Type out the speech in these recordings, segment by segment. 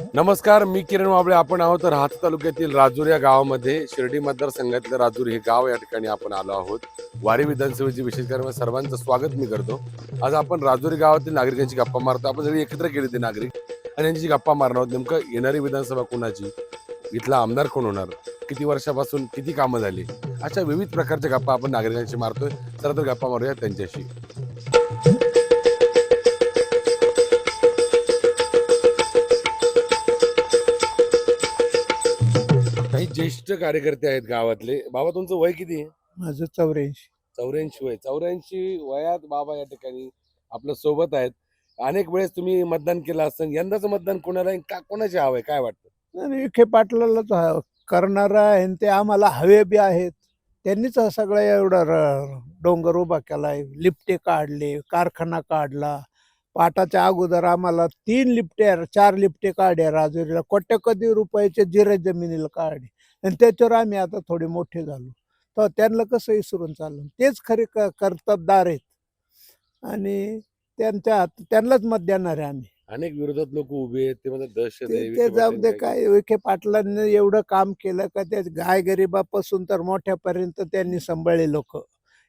नमस्कार मी किरण वाबळे. आपण आहोत राहत तालुक्यातील राजूर या गावामध्ये. शिर्डी मतदारसंघातलं राजूर हे गाव या ठिकाणी आपण आलो आहोत. वारी विधानसभेची विशेष कार्यक्रम सर्वांचं स्वागत मी करतो. आज आपण राजुरी गावातील नागरिकांची गप्पा मारतो. आपण सगळी एकत्र केली ते नागरिक. आणि यांची गप्पा मारणार आहोत नेमकं येणारी विधानसभा कोणाची? इथला आमदार कोण होणार? किती वर्षापासून किती कामं झाली? अशा विविध प्रकारच्या गप्पा आपण नागरिकांशी मारतोय. तर तर गप्पा मारूया त्यांच्याशी. ज्येष्ठ कार्यकर्ते आहेत गावातले. बाबा तुमचं वय किती आहे? माझं चौऱ्याऐंशी. चौऱ्याऐंशी वय. चौऱ्याऐंशी वयात बाबा या ठिकाणी आपल्यासोबत आहेत. अनेक वेळेस तुम्ही मतदान केलं असं यंदाचं मतदान कोणाला? का कोणाचे हवं आहे? काय वाटतं? आणि विखे पाटलालाच ह- करणारा आहे आणि ते आम्हाला हवे बी आहेत. त्यांनीच हा सगळा एवढा र- डोंगर उभा केलाय. लिफ्टे काढले कारखाना काढला. पाटाच्या अगोदर आम्हाला तीन लिफ्टे चार लिफ्टे काढल्या राजुरीला कोट्यकधी रुपयाचे जिरे जमिनीला काढले. आणि त्याच्यावर आम्ही आता थोडे मोठे झालो. तर त्यांना कसं विसरून चाललं? तेच खरे क कर्तबदार आहेत. आणि त्यांच्या हात त्यांनाच मत देणार आहे आम्ही. अनेक विरोधात लोक उभे आहेत ते म्हणतात दहशत आहे, ते विखे ते जाऊ दे काय विखे पाटलांनी एवढं काम केलं का ते गाय गरिबापासून तर मोठ्यापर्यंत त्यांनी सांभाळले लोक.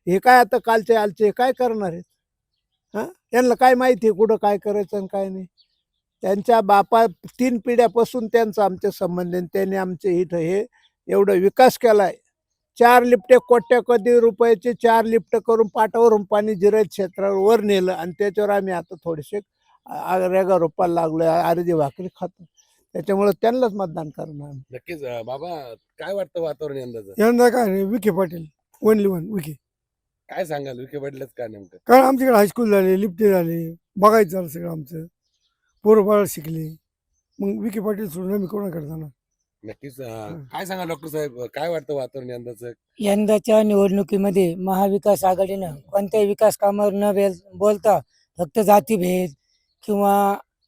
हे काय आता कालचे आलचे काय करणार आहेत? हा? यांना काय माहिती आहे कुठं काय करायचं आणि काय नाही? त्यांच्या बापा तीन पिढ्यापासून त्यांचा आमचे संबंध आहे. त्यांनी आमचे इथं हे एवढं विकास केलाय. चार लिफ्टे कोट्या कधी रुपयाचे चार लिफ्ट करून पाटावरून पाणी जिरायत क्षेत्रावर वर नेलं आणि त्याच्यावर आम्ही आता थोडेसे रेगा रोपायला लागलोय अर्धी भाकरी खातो. त्याच्यामुळे त्यांनाच मतदान करणार आम्ही. नक्कीच बाबा काय वाटतं वातावरण यंदाचं? यंदा काय नाही विखे पाटील ओनली वन विखे. काय सांगाल विखे पाटलच का नेमकं? कारण आमच्याकडे हायस्कूल झाले लिफ्टे झाले बघायचं झालं सगळं आमचं. पोरं बाळ शिकले मग विखे पाटील सोडून आम्ही कोणाकडे जाणार? नक्कीच अं, काय सांगा डॉक्टर साहेब? काय वाटतं वातावरण यंदाचं? यंदाच्या निवडणुकीमध्ये महाविकास आघाडीनं कोणत्याही विकास कामावर न बेल बोलता फक्त जातीभेद किंवा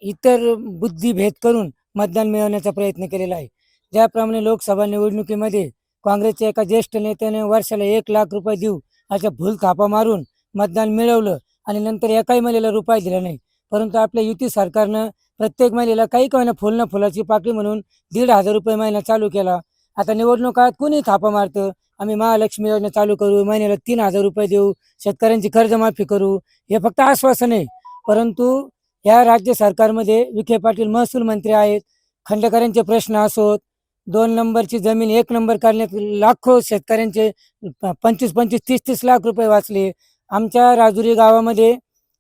इतर बुद्धिभेद करून मतदान मिळवण्याचा प्रयत्न केलेला आहे. ज्याप्रमाणे लोकसभा निवडणुकीमध्ये काँग्रेसच्या एका ज्येष्ठ नेत्याने वर्षाला एक लाख रुपये देऊ अशा भूल थापा मारून मतदान मिळवलं आणि नंतर एकाही महिलेला रुपये दिला नाही. परंतु आपल्या युती सरकारनं प्रत्येक महिलेला काही काही ना फुल फुलाची पाकळी म्हणून दीड हजार रुपये महिना चालू केला. आता निवडणुकात कोणी थापा मारतं? आम्ही महालक्ष्मी योजना चालू करू महिन्याला तीन हजार रुपये देऊ शेतकऱ्यांची कर्जमाफी करू हे फक्त आश्वासन आहे. परंतु या राज्य सरकारमध्ये विखे पाटील महसूल मंत्री आहेत खंडकरांचे प्रश्न असोत दोन नंबरची जमीन एक नंबर करण्यात लाखो शेतकऱ्यांचे पंचवीस पंचवीस तीस तीस लाख रुपये वाचले. आमच्या राजुरी गावामध्ये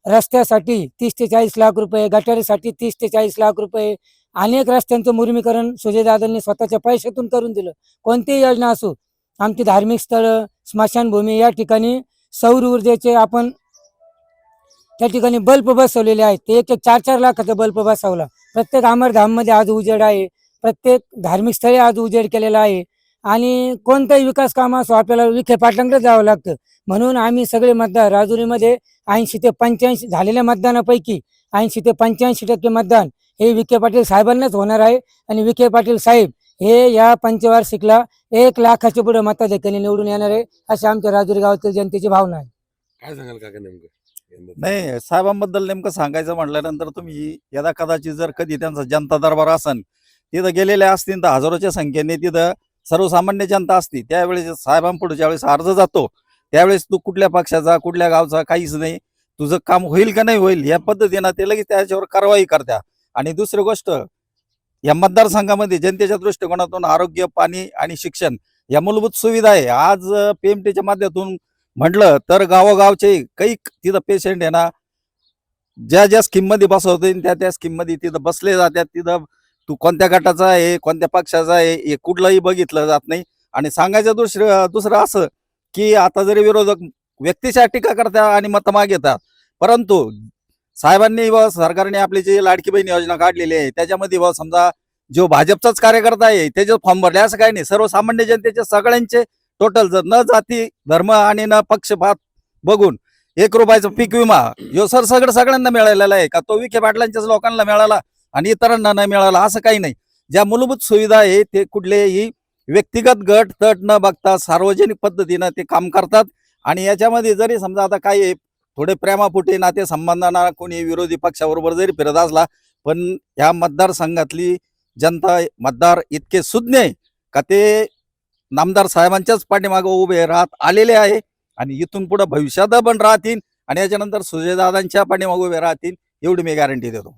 रस्त्यासाठी तीस ते चाळीस लाख रुपये गटारीसाठी तीस ते चाळीस लाख रुपये अनेक रस्त्यांचं मुरमीकरण सुजयदादांनी स्वतःच्या पैशातून करून दिलं. कोणतीही योजना असो आमची धार्मिक स्थळं स्मशानभूमी या ठिकाणी सौर ऊर्जेचे आपण त्या ठिकाणी बल्ब बसवलेले आहेत. ते एक एक चार चार लाखाचा बल्ब बसवला. प्रत्येक अमरधाममध्ये आज उजेड आहे. प्रत्येक धार्मिक स्थळी आज उजेड केलेला आहे. आणि कोणताही विकास काम असो आपल्याला विखे पाटलांकडे जावं लागतं. म्हणून आम्ही सगळे मतदार राजुरीमध्ये ऐंशी ते पंच्याऐंशी झालेल्या मतदानापैकी ऐंशी ते पंच्याऐंशी टक्के मतदान हे विखे पाटील साहेबांनाच होणार आहे. आणि विखे पाटील साहेब हे या पंचवार्षिकला एक लाखाच्या पुढे मताधिक्याने निवडून येणार आहे अशी आमच्या राजुरी गावातील जनतेची भावना आहे. काय सांगाल काका नेमकं? नाही साहेबांबद्दल नेमकं सांगायचं म्हटल्यानंतर तुम्ही यदा कदाचित जर कधी त्यांचा जनता दरबार असन तिथं गेलेले असतील तर हजारोच्या संख्येने तिथं सर्वसामान्य जनता असते त्यावेळेस साहेबांपुढे ज्यावेळेस अर्ज जातो त्यावेळेस तू कुठल्या पक्षाचा कुठल्या गावचा काहीच नाही. तुझं काम होईल का नाही होईल या पद्धतीनं ते लगेच त्याच्यावर कारवाई करत्या. आणि दुसरी गोष्ट या मतदारसंघामध्ये जनतेच्या दृष्टिकोनातून आरोग्य पाणी आणि शिक्षण या मूलभूत सुविधा आहे. आज पीएमटीच्या माध्यमातून म्हटलं तर गावोगावचे काही तिथं पेशंट आहे ना ज्या ज्या स्कीममध्ये बसवते त्या त्या स्कीममध्ये तिथं बसले जातात. तिथं तू कोणत्या गटाचा आहे कोणत्या पक्षाचा आहे हे कुठलंही बघितलं जात नाही. आणि सांगायचं दुसरं दुसरं असं की आता जरी विरोधक व्यक्तीच्या टीका करतात आणि मत येतात परंतु साहेबांनी व सरकारने आपली जी लाडकी बहीण योजना काढलेली आहे त्याच्यामध्ये व समजा जो भाजपचाच कार्यकर्ता आहे त्याचे फॉर्म भरले असं काही नाही. सर्वसामान्य जनतेचे सगळ्यांचे टोटल जर न जाती धर्म आणि न पक्षपात बघून एक रुपयाचा पीक विमा यो सर सगळं सगळ्यांना मिळालेला आहे का? तो विखे पाटलांच्याच लोकांना मिळाला आणि इतरांना नाही मिळाला असं काही नाही. ज्या मूलभूत सुविधा आहे ते कुठलेही व्यक्तिगत गट तट न बघता सार्वजनिक पद्धतीनं ते काम करतात. आणि याच्यामध्ये जरी समजा आता काही आहे, थोडे प्रेमापुटे नाते संबंधांना कोणी विरोधी पक्षाबरोबर जरी फिरत असला पण ह्या मतदारसंघातली जनता मतदार इतके सुज्ञ आहे का ते नामदार साहेबांच्याच पाठीमागे उभे राहत आलेले आहे आणि इथून पुढे भविष्यात पण राहतील आणि याच्यानंतर सुजयदादांच्या पाठीमागे उभे राहतील एवढी मी गॅरंटी देतो.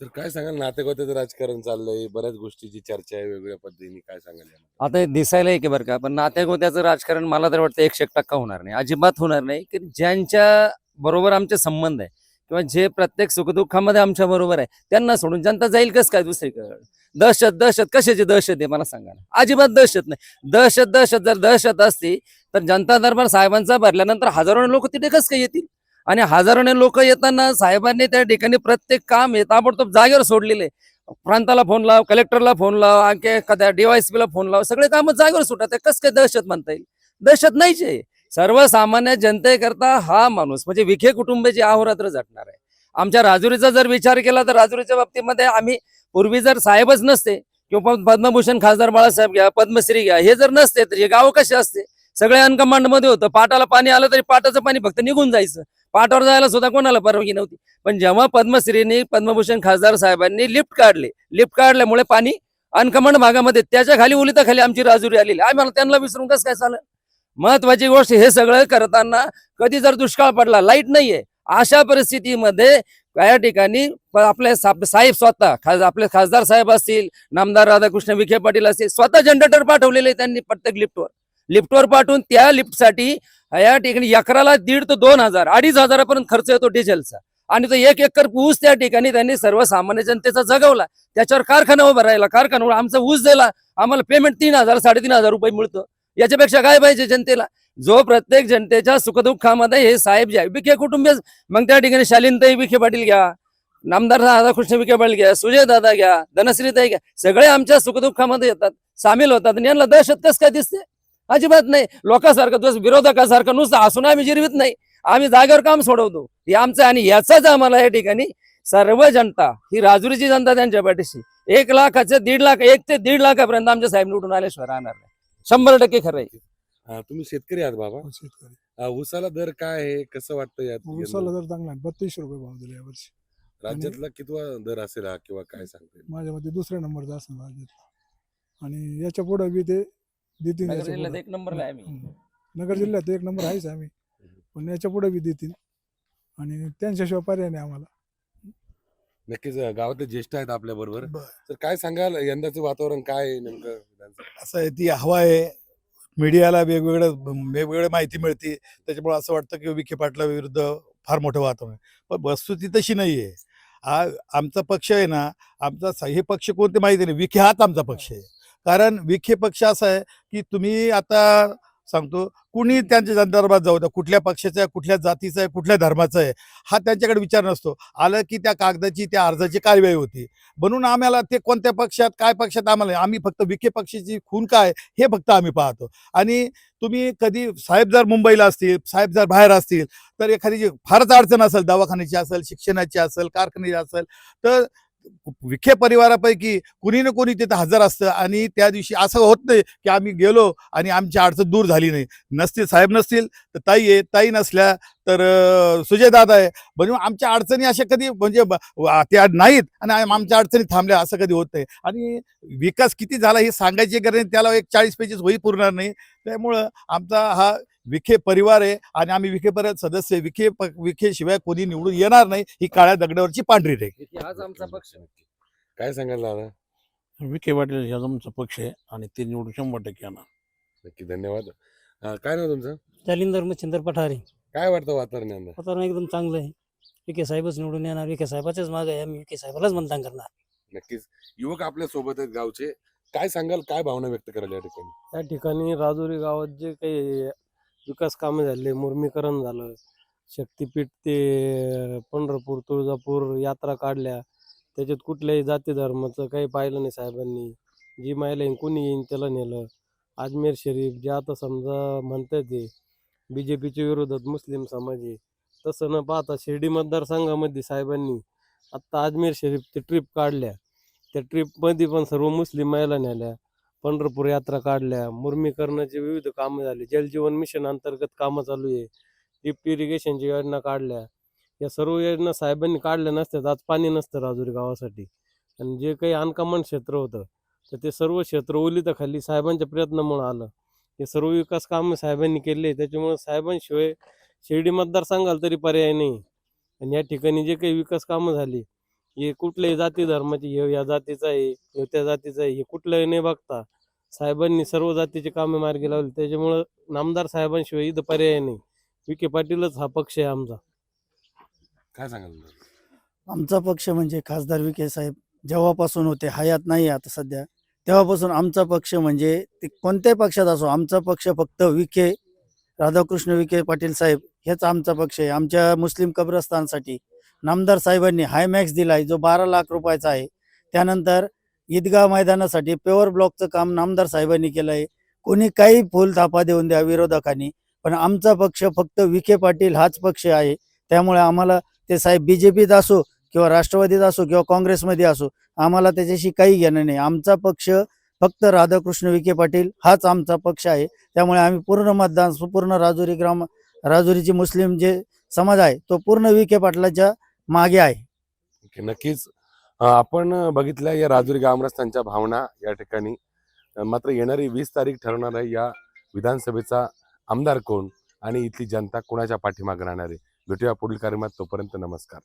सर काय सांगाल? नातेगोत्याचं राजकारण चाललंय बऱ्याच गोष्टीची चर्चा आहे वेगवेगळ्या पद्धतीने काय सांगाल यामध्ये? आता हे दिसायला आहे की बरं का पण नात्यागोत्याचं राजकारण मला तर वाटतं एकशे एक टक्का होणार नाही. अजिबात होणार नाही की ज्यांच्या बरोबर आमचे संबंध आहे किंवा जे प्रत्येक सुखदुःखामध्ये आमच्या बरोबर आहे त्यांना सोडून जनता जाईल कस काय दुसरीकडे? दहशत दहशत कशाची दहशत आहे मला सांगा ना? अजिबात दहशत नाही. दहशत दहशत जर दहशत असती तर जनता दरबार साहेबांचा भरल्यानंतर हजारो लोक तिथे कस काय येतील? आणि हजारोने लोक येताना साहेबांनी त्या ठिकाणी प्रत्येक काम हे ताबडतोब जागेवर सोडलेले. प्रांताला फोन लाव कलेक्टरला फोन लाव आणखी एखाद्या ला फोन लाव सगळे काम जागेवर सुटत कस काय दहशत म्हणता येईल? दहशत नाहीच आहे. सर्वसामान्य जनतेकरता हा माणूस म्हणजे विखे कुटुंबाची अहोरात्र झटणार आहे. आमच्या राजुरीचा जर विचार केला तर राजुरीच्या बाबतीमध्ये आम्ही पूर्वी जर साहेबच नसते किंवा पद्मभूषण खासदार बाळासाहेब घ्या पद्मश्री घ्या हे जर नसते तर हे गाव कसे असते? सगळे अनकमांडमध्ये होतं. पाटाला पाणी आलं तरी पाटाचं पाणी फक्त निघून जायचं. पाटावर जायला सुद्धा कोणाला परवानगी नव्हती. पण जेव्हा पद्मश्रीनी पद्मभूषण खासदार साहेबांनी लिफ्ट काढले लिफ्ट काढल्यामुळे पाणी अनकमंड भागामध्ये त्याच्याखाली उलिताखाली आमची राजुरी आलेली. आम्हाला त्यांना विसरून कसं काय चालेल? महत्वाची गोष्ट हे सगळं करताना कधी जर दुष्काळ पडला लाइट नाहीये. अशा परिस्थितीमध्ये या ठिकाणी आपले साहेब स्वतः खास आपले खासदार साहेब असतील नामदार राधाकृष्ण विखे पाटील असतील स्वतः जनरेटर पाठवलेले त्यांनी प्रत्येक लिफ्टवर लिफ्टवर पाठवून त्या लिफ्टसाठी या ठिकाणी एकराला दीड ते दोन हजार अडीच हजारापर्यंत खर्च येतो डिझेलचा. आणि तो एक एकर ऊस त्या ठिकाणी त्यांनी सर्वसामान्य जनतेचा जगवला. त्याच्यावर कारखाना उभा राहिला. कारखाना आमचा ऊस दिला. आम्हाला पेमेंट तीन हजार साडेतीन हजार रुपये मिळतो. याच्यापेक्षा काय पाहिजे जनतेला? जो प्रत्येक जनतेच्या सुखदुःखामध्ये हे साहेब जे आहे विखे कुटुंबीय मग त्या ठिकाणी शालीनताई विखे पाटील घ्या नामदार राधाकृष्ण विखे पाटील घ्या सुजय दादा घ्या धनश्रीताई घ्या सगळे आमच्या सुखदुःखामध्ये येतात सामील होतात. आणि यांना दहशत कस काय दिसते? अजिबात नाही. लोकांसारखं तुझं विरोधकासारखं नुसतं हसून आम्ही जिरवित नाही. आम्ही जागेवर काम सोडवतो. हे आमचं आणि याचाच आम्हाला या ठिकाणी सर्व जनता ही राजुरीची जनता त्यांच्या पाठीशी. एक लाखाचे दीड लाख एक ते दीड लाखापर्यंत आमचे साहेब निवडून आल्याशिवाय राहणार नाही. शंभर टक्के खरं आहे. हा, तुम्ही शेतकरी आहात बाबा. शेतकरी. हा, ऊसाला दर काय आहे? कसं वाटतं यात? ऊसाला जर चांगला आहे. बत्तीस रुपये भाव दिले यावर्षी. राज्यातला कितवा दर असेल हा किंवा काय सांगता येईल? माझ्या मते दुसऱ्या नंबरचा असं राज्यात आणि याच्यापुढे बी ते देतील नगर याच्या जिल्ह्यात पुढं. एक नंबरला आहे आम्ही. हम्म. नगर जिल्ह्यात एक नंबर आहेच आम्ही. पण याच्यापुढे बी देतील. आणि त्यांच्याशिवाय पर्याय नाही आम्हाला. नक्कीच अं, गावातले ज्येष्ठ आहेत आपल्या बरोबर. तर काय सांगाल यंदाचं वातावरण काय आहे नेमकं? असं आहे ती हवा आहे. मीडियाला वेगवेगळं वेगवेगळी माहिती मिळते. त्याच्यामुळे असं वाटतं की विखे पाटला विरुद्ध फार मोठं वातावरण आहे. पण वस्तुस्थिती तशी नाही आहे. हा आमचा पक्ष आहे ना आमचा स- हे पक्ष कोणते माहिती नाही. विखे हाच आमचा पक्ष आहे. कारण विखे पक्ष असा आहे की तुम्ही आता सांगतो कुणी त्यांच्या संदर्भात जाऊ द्या कुठल्या पक्षाचा आहे कुठल्या जातीचा आहे कुठल्या धर्माचा आहे हा त्यांच्याकडे विचार नसतो. आलं की त्या कागदाची त्या अर्जाची कारवाई होती. म्हणून आम्हाला ते कोणत्या पक्षात काय पक्षात आम्हाला आम्ही फक्त विखे पक्षाची खून काय हे फक्त आम्ही पाहतो. आणि तुम्ही कधी साहेब जर मुंबईला असतील साहेब जर बाहेर असतील तर एखादी जी फारच अडचण असेल दवाखान्याची असेल शिक्षणाची असेल कारखान्याची असेल तर विखे परिवारापैकी कुणी ना कोणी तिथं हजर असतं. आणि त्या दिवशी असं होत नाही की आम्ही गेलो आणि आमची अडचण दूर झाली नाही. नसतील साहेब नसतील तर ताई आहे ताई नसल्या तर सुजयदादा आहे. म्हणजे आमच्या अडचणी अशा कधी म्हणजे त्या नाहीत आणि आमच्या अडचणी थांबल्या असं कधी होत नाही. आणि विकास किती झाला हे सांगायची गरज नाही त्याला एक चाळीस पेजेस होई पुरणार नाही. त्यामुळं आमचा हा विखे परिवार आहे आणि आम्ही विखे परिवार सदस्य आहे. विखे विखे शिवाय कोणी निवडून येणार नाही. ही काळ्या दगडावरची पांढरी रेख हाच आमचा पक्ष आहे. काय दादा? विखे पाटील ह्याचा आमचा पक्ष आहे आणि ते निवडून शंभर टक्के येणार. नक्की धन्यवाद. अं, काय नाव तुमचं? जालिंदर मच्छिंदर पठारे. काय वाटतं वातावरण यंदा? वातावरण एकदम चांगलं आहे. विखे साहेबच निवडून येणार. विखे साहेबाच्याच मागे आहे. आम्ही विखे साहेबालाच मतदान करणार. नक्कीच. युवक आपल्यासोबत आहेत गावचे. काय सांगाल? काय भावना व्यक्त कराल या ठिकाणी? त्या ठिकाणी राजुरी गावात जे काही विकास कामे झाले मुर्मीकरण झालं शक्तिपीठ ते पंढरपूर तुळजापूर यात्रा काढल्या. त्याच्यात कुठल्याही जाती धर्माचं काही पाहिलं नाही साहेबांनी. जी महिला येईन कोणी येईन त्याला नेलं. अजमेर शरीफ जे आता समजा म्हणतात ते बी जे पीच्या विरोधात मुस्लिम समाज आहे तसं न पाहता शिर्डी मतदारसंघामध्ये साहेबांनी आत्ता अजमेर शरीफ ते ट्रिप काढल्या. त्या ट्रिपमध्ये पण सर्व मुस्लिम महिला नेल्या. पंढरपूर यात्रा काढल्या. मुर्मीकरणाचे विविध कामं झाली. जलजीवन मिशन अंतर्गत कामं चालू आहे. लिफ्ट इरिगेशनची योजना काढल्या. या सर्व योजना साहेबांनी काढल्या नसत्यात. आज पाणी नसतं राजुरी गावासाठी. आणि जे काही अनकमन क्षेत्र होतं तर ते सर्व क्षेत्र ओलिताखाली साहेबांच्या प्रयत्नामुळे आलं. हे सर्व विकास कामं साहेबांनी केले. त्याच्यामुळे साहेबांशिवाय शिर्डी मतदार सांगाल तरी पर्याय नाही. आणि या ठिकाणी जे काही विकास कामं झाली हे कुठल्याही जाती धर्माची हे या जातीचा आहे हे त्या जातीचा आहे हे कुठलंही नाही बघता. साहेबांनी सर्व जातीचे कामे मार्गी लावली त्याच्यामुळं नामदार साहेबांशिवाय इथं पर्याय नाही. विखे पाटीलच हा पक्ष आहे आमचा. काय सांगाल आमचा पक्ष म्हणजे खासदार विखे साहेब जेव्हापासून होते हयात नाही आता सध्या तेव्हापासून आमचा पक्ष म्हणजे ते कोणत्याही पक्षात असो आमचा पक्ष फक्त विखे राधाकृष्ण विखे पाटील साहेब हेच आमचा पक्ष आहे. आमच्या मुस्लिम कब्रस्तानसाठी नामदार साहेबांनी हायमॅक्स दिला आहे जो बारा लाख रुपयाचा आहे. त्यानंतर ईदगाह मैदानासाठी पेवर ब्लॉकचं काम नामदार साहेबांनी केलं आहे कोणी काही फुल थापा देऊन द्या विरोधकांनी पण आमचा पक्ष फक्त विखे पाटील हाच पक्ष आहे. त्यामुळे आम्हाला ते साहेब बी जे पीत असो किंवा राष्ट्रवादीत असो किंवा काँग्रेसमध्ये असो आम्हाला त्याच्याशी काही घेणं नाही. आमचा पक्ष फक्त राधाकृष्ण विखे पाटील हाच आमचा पक्ष आहे. त्यामुळे आम्ही पूर्ण मतदान पूर्ण राजुरी ग्राम राजुरीची मुस्लिम जे समाज आहे तो पूर्ण विखे पाटलाच्या मागे आहे. ओके, नक्कीच. अं, आपण बघितल्या या राजुरी ग्रामस्थांच्या भावना या ठिकाणी. अं, मात्र येणारी वीस तारीख ठरवणार आहे या विधानसभेचा आमदार कोण आणि इथली जनता कोणाच्या पाठीमागे राहणार आहे? भेटूया पुढील कार्यक्रमात. तोपर्यंत नमस्कार.